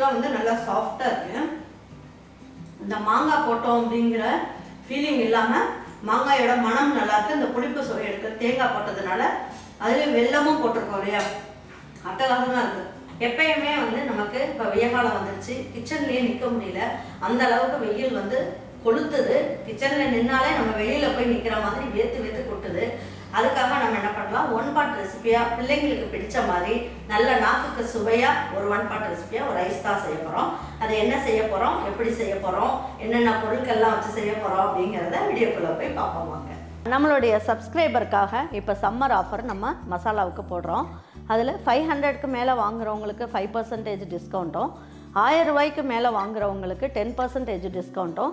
பீஸ்லாம் வந்து நல்லா சாஃப்டாக இருக்கு. இந்த மாங்காய் போட்டோம் அப்படிங்கிற ஃபீலிங் இல்லாமல் மாங்காயோட மனம் நல்லா இருக்கு. இந்த புளிப்பு சுவை எடுக்க தேங்காய் போட்டதுனால அதுலேயும் வெள்ளமும் போட்டிருக்கோம் இல்லையா? அட்டகாசமாக இருக்கு. எப்பயுமே வந்து நமக்கு இப்போ வெய்ய காலம் வந்துருச்சு. கிச்சன்லேயே நிற்க முடியல. அந்த அளவுக்கு வெயில் வந்து கொளுத்துது. கிச்சனில் நின்னாலே நம்ம வெளியில் போய் நிற்கிற மாதிரி வேத்து வேத்து கொட்டுது. அதுக்காக நம்ம என்ன பண்ணலாம்? ஒன் பாட் ரெசிபியாக பிள்ளைங்களுக்கு பிடிச்ச மாதிரி நல்ல நாக்குக்கு சுவையாக ஒரு ஒன் பாட் ரெசிபியாக ஒரு ரைஸ் தான் செய்ய போகிறோம் அது என்ன செய்ய போகிறோம் எப்படி செய்ய போகிறோம் என்னென்ன பொருட்கள்லாம் வச்சு செய்ய போகிறோம் அப்படிங்கிறத வீடியோக்குள்ளே போய் பார்ப்போம் வாங்க. நம்மளுடைய சப்ஸ்கிரைபருக்காக இப்போ சம்மர் ஆஃபர் நம்ம மசாலாவுக்கு போடுறோம். அதில் ஃபைவ் ஹண்ட்ரட்க்கு மேலே வாங்குறவங்களுக்கு ஃபைவ் பர்சன்டேஜ் டிஸ்கவுண்ட்டும் ஆயிரம் ரூபாய்க்கு மேலே வாங்குறவங்களுக்கு டென் பர்சன்டேஜ் டிஸ்கவுண்ட்டும்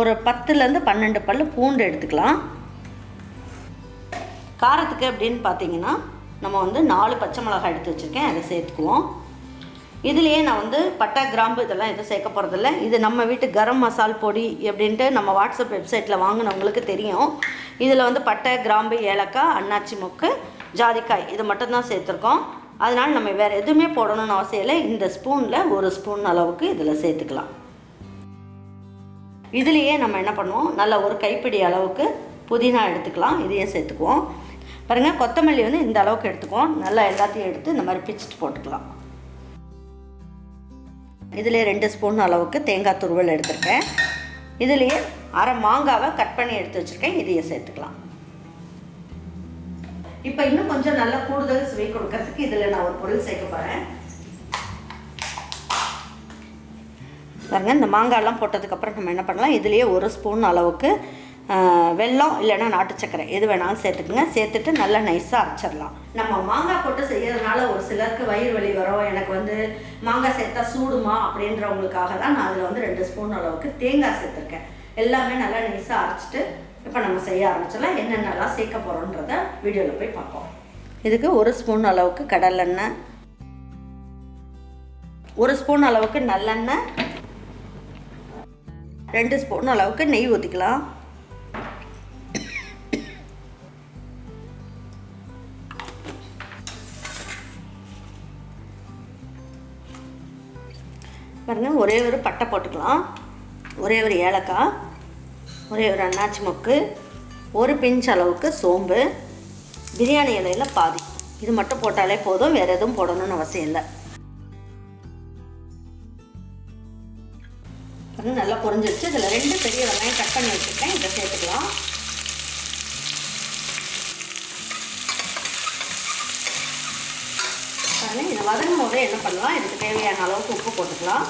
ஒரு பத்துலேருந்து பன்னெண்டு பல் பூண்டு எடுத்துக்கலாம். காரத்துக்கு அப்படின்னு பார்த்தீங்கன்னா நம்ம வந்து நாலு பச்சை மிளகாய் எடுத்து வச்சுருக்கேன் அதை சேர்த்துக்குவோம். இதுலேயே நான் வந்து பட்டை கிராம்பு இதெல்லாம் எதுவும் சேர்க்க போகிறதில்ல இது நம்ம வீட்டு கரம் மசால் பொடி அப்படின்ட்டு நம்ம வாட்ஸ்அப் வெப்சைட்டில் வாங்கினவங்களுக்கு தெரியும். இதில் வந்து பட்டை கிராம்பு ஏலக்காய் அன்னாச்சி மொக்கு ஜாதிக்காய் இது மட்டும்தான் சேர்த்துருக்கோம். அதனால் நம்ம வேறு எதுவுமே போடணும்னு அவசியம் இல்லை. இந்த ஸ்பூனில் ஒரு ஸ்பூன் அளவுக்கு இதில் சேர்த்துக்கலாம். இதுலேயே நம்ம என்ன பண்ணுவோம்? நல்ல ஒரு கைப்பிடி அளவுக்கு புதினா எடுத்துக்கலாம். இதையும் சேர்த்துக்குவோம். பாருங்கள் கொத்தமல்லி வந்து இந்த அளவுக்கு எடுத்துக்குவோம். நல்லா எல்லாத்தையும் எடுத்து இந்த மாதிரி பிச்சுட்டு போட்டுக்கலாம். இதிலே ரெண்டு ஸ்பூன் அளவுக்கு தேங்காய் துருவல் எடுத்திருக்கேன். இதுலேயே அரை மாங்காவை கட் பண்ணி எடுத்து வச்சுருக்கேன். இதையும் சேர்த்துக்கலாம். இப்போ இன்னும் கொஞ்சம் நல்லா கூடுதல் சுவை கொடுக்கறதுக்கு இதில் நான் ஒரு பொருள் சேர்க்க போகிறேன் பாருங்கள் இந்த மாங்காய்லாம் போட்டதுக்கப்புறம் நம்ம என்ன பண்ணலாம்? இதுலேயே ஒரு ஸ்பூன் அளவுக்கு வெல்லம் இல்லைன்னா நாட்டு சக்கரை எது வேணாலும் சேர்த்துக்குங்க. சேர்த்துட்டு நல்லா நைஸாக அரைச்சிடலாம். நம்ம மாங்காய் போட்டு செய்யறதுனால ஒரு சிலருக்கு வயிறு வலி வரும். எனக்கு வந்து மாங்காய் சேர்த்தா சூடுமா அப்படின்றவங்களுக்காக தான் நான் அதில் வந்து ரெண்டு ஸ்பூன் அளவுக்கு தேங்காய் சேர்த்துருக்கேன். எல்லாமே நல்லா நைஸாக அரைச்சிட்டு இப்போ நம்ம செய்ய ஆரம்பிச்சிடலாம். என்னென்னலாம் சேர்க்க போகிறோன்றத வீடியோவில் போய் பார்ப்போம். இதுக்கு ஒரு ஸ்பூன் அளவுக்கு கடலெண்ணெய் ஒரு ஸ்பூன் அளவுக்கு நல்லெண்ணெய் ரெண்டு ஸ்பூன் அளவுக்கு நெய் ஊற்றிக்கலாம் பாருங்க ஒரே ஒரு பட்டை போட்டுக்கலாம். ஒரே ஒரு ஏலக்காய் ஒரே ஒரு அன்னாச்சி மொக்கு ஒரு பிஞ்ச் அளவுக்கு சோம்பு பிரியாணி இலையில் பாதி. இது மட்டும் போட்டாலே போதும் வேறு எதுவும் போடணும்னு அவசியம் இல்லை. பாருங்க நல்லா பொரிஞ்சிருச்சு. இதில் ரெண்டு பெரிய வெங்காயம் கட் பண்ணி வச்சுருக்கேன். இதை சேர்த்துக்கலாம். பாருங்க இதை வதங்கும் போதே என்ன பண்ணலாம்? இதுக்கு தேவையான அளவுக்கு உப்பு போட்டுக்கலாம்.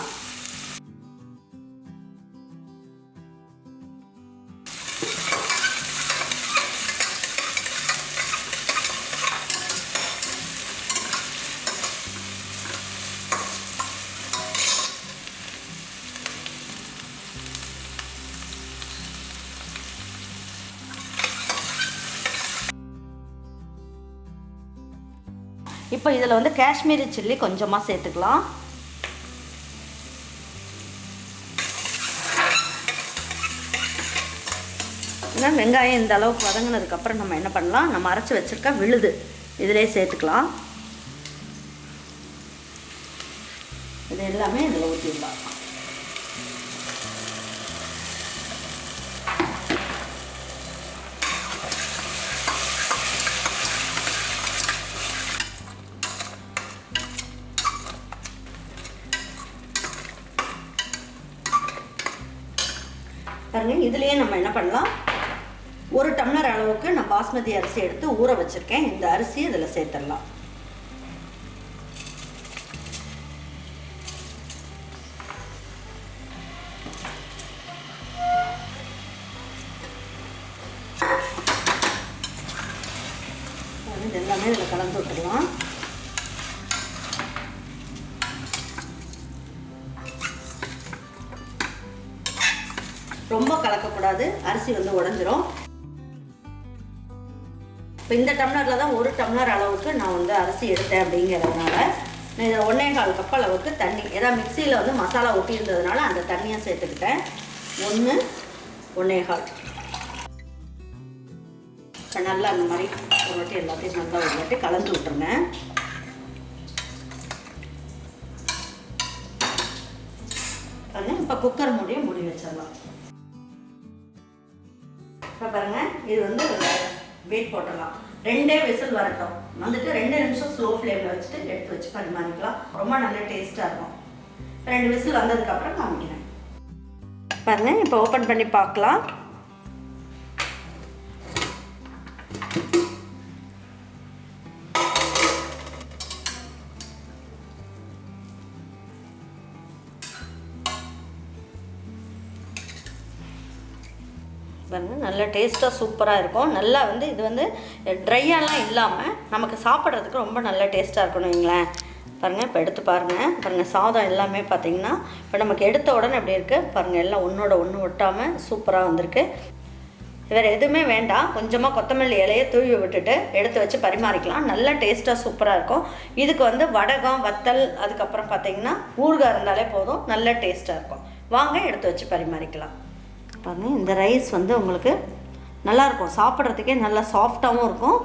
இப்போ இதில் வந்து காஷ்மீரி சில்லி கொஞ்சமாக சேர்த்துக்கலாம். ஏன்னா வெங்காயம் இந்த அளவுக்கு வதங்கினதுக்கப்புறம் நம்ம என்ன பண்ணலாம்? நம்ம அரைச்சி வச்சுருக்க விழுது. இதிலே சேர்த்துக்கலாம். இது எல்லாமே இதில் ஊற்றிடலாம் பாருங்க இதுலேயே நம்ம என்ன பண்ணலாம்? ஒரு டம்ளர் அளவுக்கு நான் பாஸ்மதி அரிசி எடுத்து ஊற வச்சுருக்கேன். இந்த அரிசி இதில் சேர்த்துடலாம். இது எல்லாமே இதில் கலந்து விட்டுடலாம். கலக்கக்கூடாது. அரிசி வந்து உடஞ்சிரும். இப்போ இந்த டம்ளரில் தான் ஒரு டம்ளர் அளவுக்கு நான் வந்து அரிசி எடுத்தேன் அப்படிங்கிறதுனால நான் இதில் ஒன்றே கால் கப் அளவுக்கு தண்ணி ஏன்னா மிக்சியில் வந்து மசாலா ஒட்டி இருந்ததுனால அந்த தண்ணியை சேர்த்துக்கிட்டேன். ஒன்று ஒன்றே கால். இப்போ நல்லா அந்த மாதிரி ஒரு வாட்டி எல்லாத்தையும் நல்லா ஒரு வாட்டி கலந்து விட்டுருங்க. இப்போ குக்கர் மூடியை மூடி வச்சிடலாம். இப்போ பாருங்கள் இது வந்து வெயிட் போட்டுடலாம். ரெண்டே விசில் வரட்டும். வந்துட்டு ரெண்டு நிமிஷம் ஸ்லோ ஃப்ளேமில் வச்சுட்டு எடுத்து வச்சு பரிமாறிக்கலாம். ரொம்ப நல்ல டேஸ்ட்டாக இருக்கும். ரெண்டு விசில் வந்ததுக்கப்புறம் காமிக்கிறேன். பாருங்கள் இப்போ ஓப்பன் பண்ணி பார்க்கலாம். பாருங்கள் நல்ல டேஸ்ட்டாக சூப்பராக இருக்கும். நல்லா வந்து இது வந்து ட்ரையாலாம் இல்லாமல் நமக்கு சாப்பிட்றதுக்கு ரொம்ப நல்ல டேஸ்ட்டாக இருக்கணும் வைங்களேன். பாருங்கள் இப்போ எடுத்து பாருங்கள் பாருங்கள் சாதம் எல்லாமே பார்த்தீங்கன்னா இப்போ நமக்கு எடுத்த உடனே அப்படி இருக்குது பாருங்கள் எல்லாம் ஒன்றோட ஒன்று ஒட்டாமல் சூப்பராக வந்திருக்கு. வேறு எதுவுமே வேண்டாம். கொஞ்சமாக கொத்தமல்லி இலையை தூவி விட்டுட்டு எடுத்து வச்சு பரிமாறிக்கலாம். நல்லா டேஸ்ட்டாக சூப்பராக இருக்கும். இதுக்கு வந்து வடகம் வத்தல் அதுக்கப்புறம் பார்த்தீங்கன்னா ஊறுகாய் இருந்தாலே போதும். நல்ல டேஸ்ட்டாக இருக்கும். வாங்க எடுத்து வச்சு பரிமாறிக்கலாம். பாருங்கள் இந்த ரைஸ் வந்து உங்களுக்கு நல்லாயிருக்கும். சாப்பிட்றதுக்கே நல்லா சாஃப்டாகவும் இருக்கும்.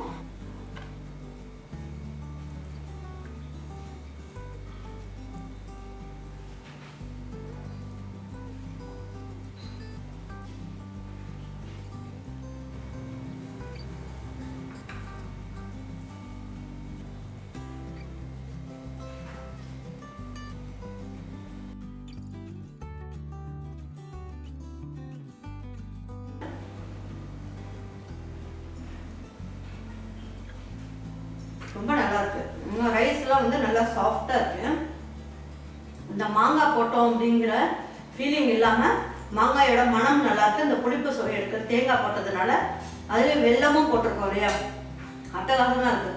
ரொம்ப நல்லா இருக்கு ரைஸ்லாம் வந்து நல்லா சாஃப்டாக இருக்கு. இந்த மாங்காய் போட்டோம் அப்படிங்கிற ஃபீலிங் இல்லாமல் மாங்காயோட மனம் நல்லா இருக்கு இந்த புளிப்பு சுவை எடுக்கிற தேங்காய் போட்டதுனால அதுலேயும் வெல்லமும் போட்டிருக்கோம் இல்லையா? அட்டகாசமாக இருக்கு.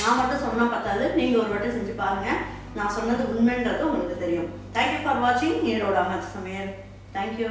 நான் மட்டும் சொன்னால் பத்தாது. நீங்கள் ஒரு வாட்டி செஞ்சு பாருங்க. நான் சொன்னது உண்மைன்றது உங்களுக்கு தெரியும். தேங்க்யூ ஃபார் வாட்சிங் ஈரோட அமைச்ச சமையல். தேங்க்யூ